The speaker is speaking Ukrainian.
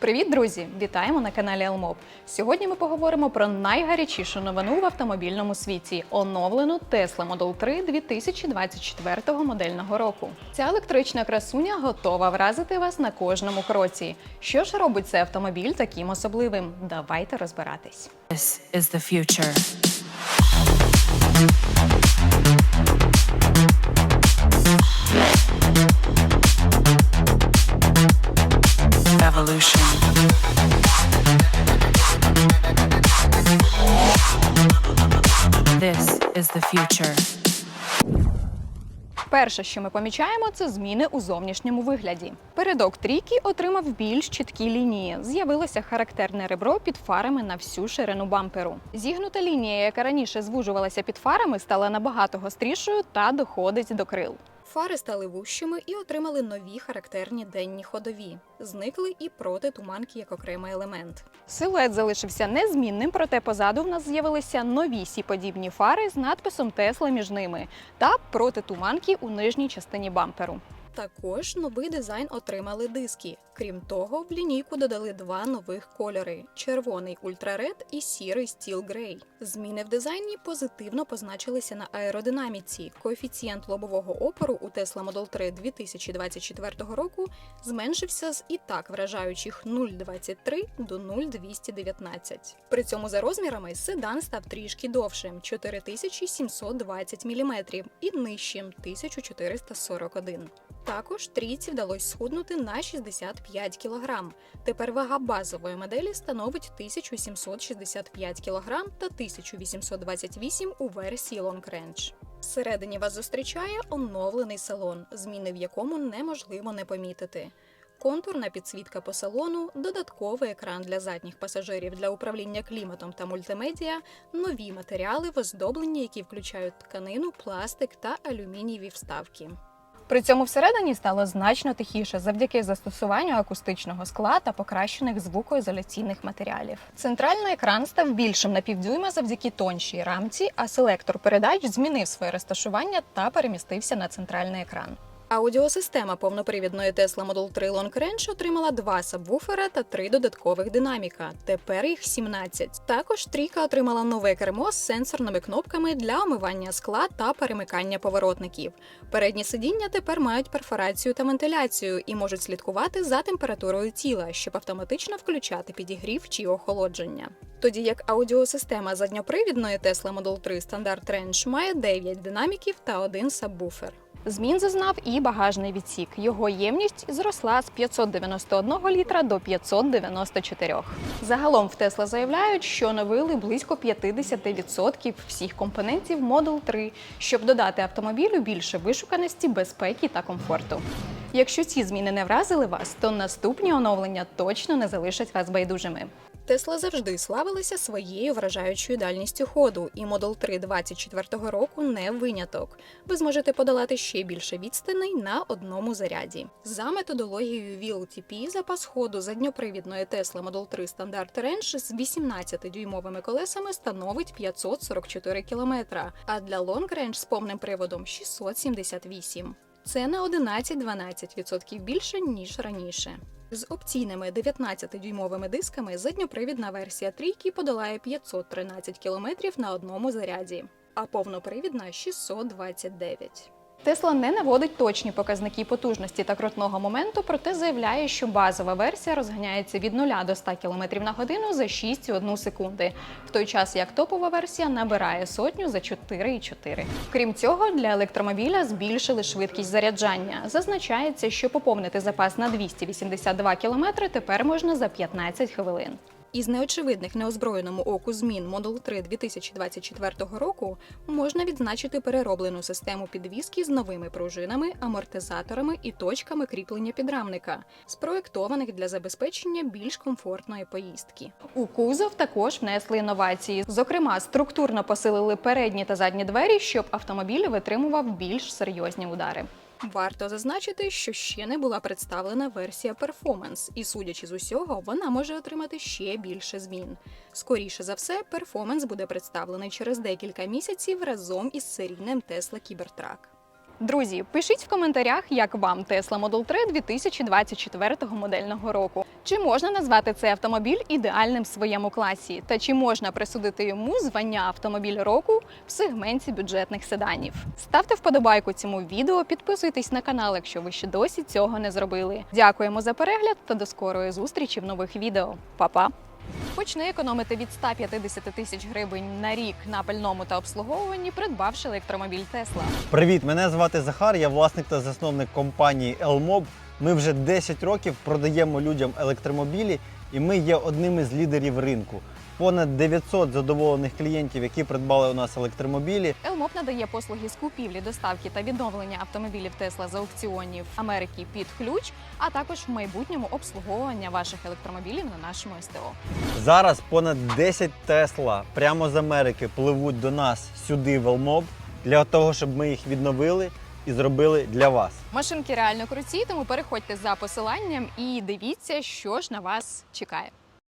Привіт, друзі! Вітаємо на каналі Елмоп. Сьогодні ми поговоримо про найгарячішу новину в автомобільному світі оновлену Tesla Model 3 2024 модельного року. Ця електрична красуня готова вразити вас на кожному кроці. Що ж робить цей автомобіль таким особливим? Давайте розбиратись. This is the future. This is the future. Перше, що ми помічаємо, це зміни у зовнішньому вигляді. Передок трійки отримав більш чіткі лінії. З'явилося характерне ребро під фарами на всю ширину бамперу. Зігнута лінія, яка раніше звужувалася під фарами, стала набагато гострішою та доходить до крил. Фари стали вущими і отримали нові характерні денні ходові. Зникли і протитуманки як окремий елемент. Силует залишився незмінним, проте позаду в нас з'явилися нові сіподібні фари з надписом Тесла між ними та протитуманки у нижній частині бамперу. Також новий дизайн отримали диски. Крім того, в лінійку додали два нових кольори: червоний ультраред і сірий стіл грей. Зміни в дизайні позитивно позначилися на аеродинаміці. Коефіцієнт лобового опору у Tesla Model 3 2024 року зменшився з і так вражаючих 0,23 до 0,219. При цьому за розмірами седан став трішки довшим 4720 мм і нижчим 1441 також трійці вдалося схуднути на 65 кг. Тепер вага базової моделі становить 1765 кг та 1828 у версії Long Range. Всередині вас зустрічає оновлений салон, зміни в якому неможливо не помітити. Контурна підсвітка по салону, додатковий екран для задніх пасажирів для управління кліматом та мультимедіа, нові матеріали в оздобленні, які включають тканину, пластик та алюмінієві вставки. При цьому всередині стало значно тихіше завдяки застосуванню акустичного скла та покращених звукоізоляційних матеріалів. Центральний екран став більшим на півдюйма завдяки тоншій рамці, а селектор передач змінив своє розташування та перемістився на центральний екран. Аудіосистема повнопривідної Tesla Model 3 Long Range отримала два сабвуфера та три додаткових динаміка. Тепер їх 17. Також трійка отримала нове кермо з сенсорними кнопками для омивання скла та перемикання поворотників. Передні сидіння тепер мають перфорацію та вентиляцію і можуть слідкувати за температурою тіла, щоб автоматично включати підігрів чи охолодження. Тоді як аудіосистема задньопривідної Tesla Model 3 Standard Range має 9 динаміків та один сабвуфер. Змін зазнав і багажний відсік. Його ємність зросла з 591 літра до 594. Загалом в Тесла заявляють, що оновили близько 50% всіх компонентів Model 3, щоб додати автомобілю більше вишуканості, безпеки та комфорту. Якщо ці зміни не вразили вас, то наступні оновлення точно не залишать вас байдужими. Тесла завжди славилася своєю вражаючою дальністю ходу, і Model 3 24 року не виняток. Ви зможете подолати ще більше відстаней на одному заряді. За методологією VLTP запас ходу задньопривідної Tesla Model 3 Standard Range з 18-дюймовими колесами становить 544 км, а для Long Range з повним приводом 678. Це на 11-12% більше ніж раніше. З опційними 19-дюймовими дисками задньопривідна версія трійки подолає 513 км на одному заряді, а повнопривідна 629. Тесла не наводить точні показники потужності та крутного моменту, проте заявляє, що базова версія розганяється від 0 до 100 км на годину за 6,1 секунди, в той час як топова версія набирає сотню за 4,4. Крім цього, для електромобіля збільшили швидкість заряджання. Зазначається, що поповнити запас на 282 км тепер можна за 15 хвилин. Із неочевидних неозброєному оку змін Model 3 2024 року можна відзначити перероблену систему підвіски з новими пружинами, амортизаторами і точками кріплення підрамника, спроєктованих для забезпечення більш комфортної поїздки. У кузов також внесли інновації. Зокрема, структурно посилили передні та задні двері, щоб автомобіль витримував більш серйозні удари. Варто зазначити, що ще не була представлена версія Performance, і судячи з усього, вона може отримати ще більше змін. Скоріше за все, Performance буде представлений через декілька місяців разом із серійним Tesla Cybertruck. Друзі, пишіть в коментарях, як вам Tesla Model 3 2024 модельного року. Чи можна назвати цей автомобіль ідеальним в своєму класі? Та чи можна присудити йому звання автомобіль року в сегменті бюджетних седанів? Ставте вподобайку цьому відео, підписуйтесь на канал, якщо ви ще досі цього не зробили. Дякуємо за перегляд та до скорої зустрічі в нових відео. Па-па! Почни економити від 150 тисяч гривень на рік на пальному та обслуговуванні, придбавши електромобіль Тесла. Привіт, мене звати Захар, я власник та засновник компанії Elmob. Ми вже 10 років продаємо людям електромобілі, і ми є одним із лідерів ринку. Понад 900 задоволених клієнтів, які придбали у нас електромобілі. Елмоп надає послуги з купівлі, доставки та відновлення автомобілів Тесла з аукціонів Америки під ключ, а також в майбутньому обслуговування ваших електромобілів на нашому СТО. Зараз понад 10 Тесла прямо з Америки пливуть до нас сюди в Elmob для того, щоб ми їх відновили і зробили для вас. Машинки реально круті, тому переходьте за посиланням і дивіться, що ж на вас чекає.